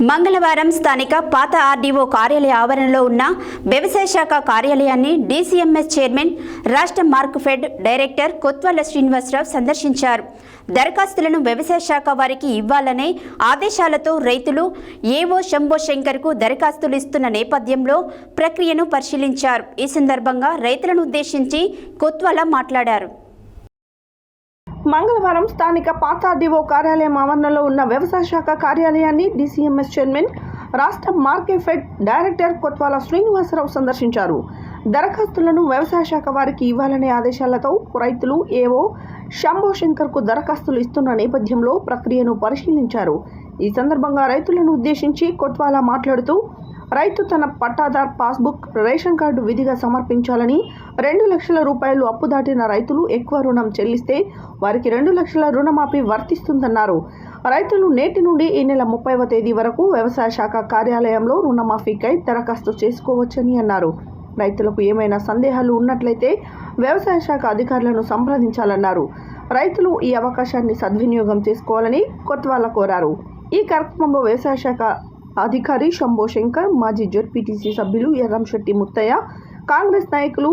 మంగళవారం స్థానిక పాత ఆర్డీఓ కార్యాలయ ఆవరణలో ఉన్న వ్యవసాయ శాఖ కార్యాలయాన్ని డీసీఎంఎస్ చైర్మన్ రాష్ట్ర మార్క్ఫెడ్ డైరెక్టర్ కొత్వాల శ్రీనివాసరావు సందర్శించారు. దరఖాస్తులను వ్యవసాయ శాఖ వారికి ఇవ్వాలనే ఆదేశాలతో రైతులు ఏవో శంభో శంకర్కు దరఖాస్తులు ఇస్తున్న నేపథ్యంలో ప్రక్రియను పరిశీలించారు. ఈ సందర్భంగా రైతులను ఉద్దేశించి కొత్వాల మాట్లాడారు. మంగళవారం స్థానిక పాత కార్యాలయం ఆవరణలో ఉన్న వ్యవసాయ శాఖ కార్యాలయాన్ని డీసీఎంఎస్ చైర్మన్ రాష్ట్ర మార్కెఫెడ్ డైరెక్టర్ కొత్వాల శ్రీనివాసరావు సందర్శించారు. దరఖాస్తులను వ్యవసాయ శాఖ వారికి ఇవ్వాలనే ఆదేశాలతో రైతులు ఏవో శంభో శంకర్కు దరఖాస్తులు ఇస్తున్న నేపథ్యంలో ప్రక్రియను పరిశీలించారు. ఈ సందర్భంగా రైతులను ఉద్దేశించి కొత్వాల మాట్లాడుతూ రైతు తన పట్టాదార్ పాస్బుక్ రేషన్ కార్డు విధిగా సమర్పించాలని రెండు లక్షల రూపాయలు అప్పు దాటిన రైతులు ఎక్కువ రుణం చెల్లిస్తే వారికి రెండు లక్షల రుణమాఫీ వర్తిస్తుందన్నారు. రైతులు నేటి నుండి ఈ నెల ముప్పైవ తేదీ వరకు వ్యవసాయ శాఖ కార్యాలయంలో రుణమాఫీకై దరఖాస్తు చేసుకోవచ్చని అన్నారు. రైతులకు ఏమైనా సందేహాలు ఉన్నట్లయితే వ్యవసాయ శాఖ అధికారులను సంప్రదించాలన్నారు. రైతులు ఈ అవకాశాన్ని సద్వినియోగం చేసుకోవాలని కొత్వాల కోరారు. ఈ కార్యక్రమంలో వ్యవసాయ శాఖ అధికారి శంభోశంకర్ మాజీ జడ్పీటీసీ సభ్యులు ఎర్రంశెట్టి ముత్తయ్య కాంగ్రెస్ నాయకులు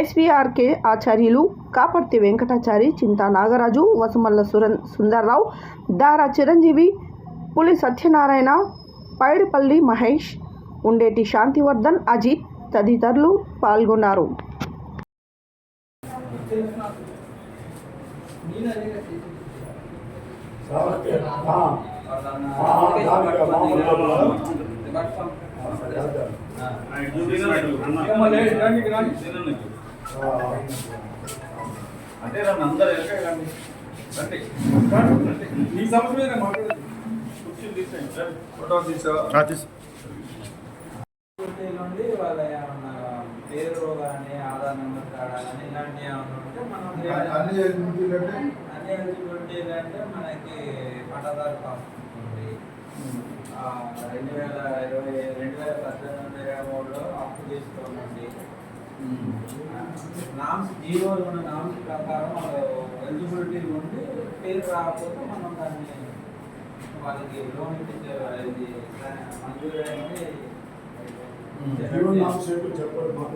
ఎస్వీఆర్కే ఆచార్యులు కాపర్తి వెంకటాచారి చింతా నాగరాజు వసుమల్ల సురన్ సుందర్రావు దారా చిరంజీవి పులి సత్యనారాయణ పైడిపల్లి మహేష్ ఉండేటి శాంతివర్ధన్ అజిత్ తదితరులు పాల్గొన్నారు. అంటే రండి అందరు వెనక రండి రండి ఈ సమస్య మీద మాట్లాడదు తీసేయండి ఫోటో తీసా నుండి వాళ్ళ ఏమన్నా పేరు కానీ ఆధార్ నెంబర్ కాడా కానీ ఇలాంటివి ఏమన్నా ఉంటే మనం అన్ని చేయించుకుంటే అన్ని ఎలిజిబిలిటీ అంటే మనకి పట్టదారు పాస్బుక్ ఉంది ఆ, రెండు వేల ఇరవై రెండు వేల పద్దెనిమిది ఇరవై మూడులో అప్పు తీసుకోనండి నామ్స్ జీవోలు ఉన్న నామ్స్ ప్రకారం ఎలిజిబిలిటీ ఉండి పేరు రాకపోతే మనం దాన్ని వాళ్ళకి లోన్ ఇప్పించే ఇది మంజూరు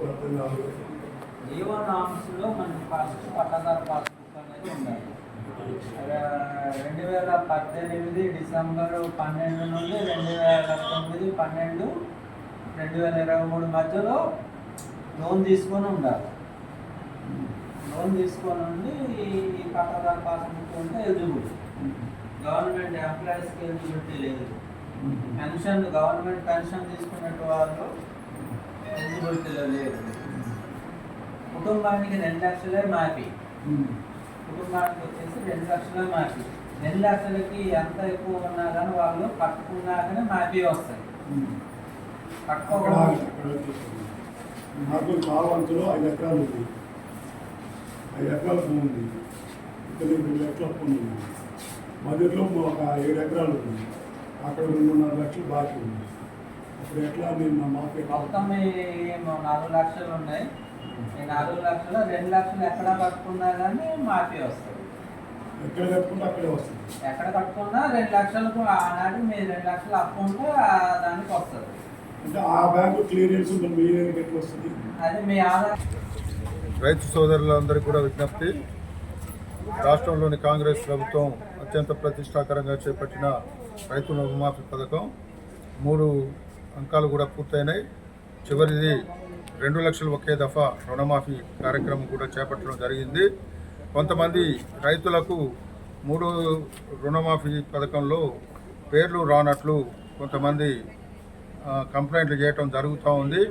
అర్థం కాదు జీవో నామ్స్లో మనకి ఫస్ట్ పట్టదారు పాస్బుక్ అనేది ఉండాలి. రెండు వేల పద్దెనిమిది డిసెంబర్ పన్నెండు నుండి రెండు వేల తొమ్మిది పన్నెండు రెండు వేల ఇరవై మూడు మధ్యలో లోన్ తీసుకొని ఉండాలి. లోన్ తీసుకొని ఉండి ఈ పట్టదారు పాస్బుక్ ఉంటే ఎలిజిబుల్ గవర్నమెంట్ ఎంప్లాయీస్కి ఎలిజిబిలిటీ లేదు. పెన్షన్ గవర్నమెంట్ పెన్షన్ తీసుకున్నట్టు వాళ్ళు ఎలిజిబిలిటీలో లేదు కుటుంబానికి రెండు లక్షలే మాఫీ. కుటుంబానికి వచ్చేసి రెండు లక్షలే మాఫీ రెండు లక్షలకి ఎంత ఎక్కువ ఉన్నా కానీ వాళ్ళు కట్టుకున్నా కానీ మాఫీ వస్తాయి నాకు కావాలంతలో ఐదు ఎకరాలు ఉంది. ఐదు ఎకరాల భూమి ఉంది. ఇక్కడ రెండు ఎకరాల భూమి ఉంది. మధ్యలో ఒక ఏడు ఎకరాలు ఉంది. అక్కడ రెండున్నర లక్షలు బాకీ ఉంది. అప్పుడు ఎట్లా నేను నా మాఫీ మొత్తం నాలుగు లక్షలు ఉన్నాయి. ఈ నాలుగు లక్షలు రెండు లక్షలు ఎక్కడ కట్టుకున్నా కానీ మాఫీ వస్తుంది ఎక్కడ కట్టుకుంటే అక్కడే వస్తుంది. ఎక్కడ కట్టుకున్నా రెండు లక్షలకు ఆనాడు మీ రెండు లక్షలు అప్పు ఉంటే ఆ దానికి వస్తుంది. అంటే ఆ బ్యాంకు క్లియరెన్స్ మీ వస్తుంది? అది మీ ఆధార్ రైతు సోదరులందరికీ కూడా విజ్ఞప్తి. రాష్ట్రంలోని కాంగ్రెస్ ప్రభుత్వం అత్యంత ప్రతిష్టాకరంగా చేపట్టిన రైతు రుణమాఫీ పథకం. మూడు అంకాలు కూడా పూర్తయినాయి. చివరిది రెండు లక్షలు ఒకే దఫా రుణమాఫీ కార్యక్రమం కూడా చేపట్టడం జరిగింది. కొంతమంది రైతులకు మూడు రుణమాఫీ పథకంలో పేర్లు రానట్లు కొంతమంది కంప్లైంట్లు చేయటం జరుగుతూ ఉంది.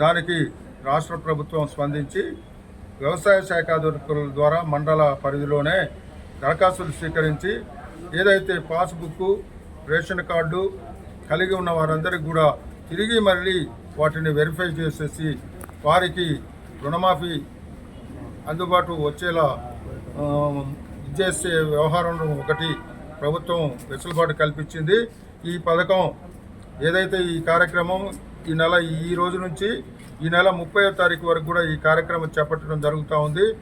దానికి రాష్ట్ర ప్రభుత్వం స్పందించి వ్యవసాయ శాఖ అధికారుల ద్వారా మండల పరిధిలోనే దరఖాస్తులు స్వీకరించి ఏదైతే పాస్బుక్ రేషన్ కార్డు కలిగి ఉన్న వారందరికీ కూడా తిరిగి మళ్ళీ వాటిని వెరిఫై చేసేసి వారికి రుణమాఫీ అందుబాటు వచ్చేలా చేసే ఇచ్చేసే వ్యవహారం ఒకటి ప్రభుత్వం వెసులుబాటు కల్పించింది. ఈ పథకం ఏదైతే ఈ కార్యక్రమం ఈ నెల ఈ రోజు నుంచి ఈ నెల ముప్పై తారీఖు వరకు కూడా ఈ కార్యక్రమం చేపట్టడం జరుగుతూ ఉంది.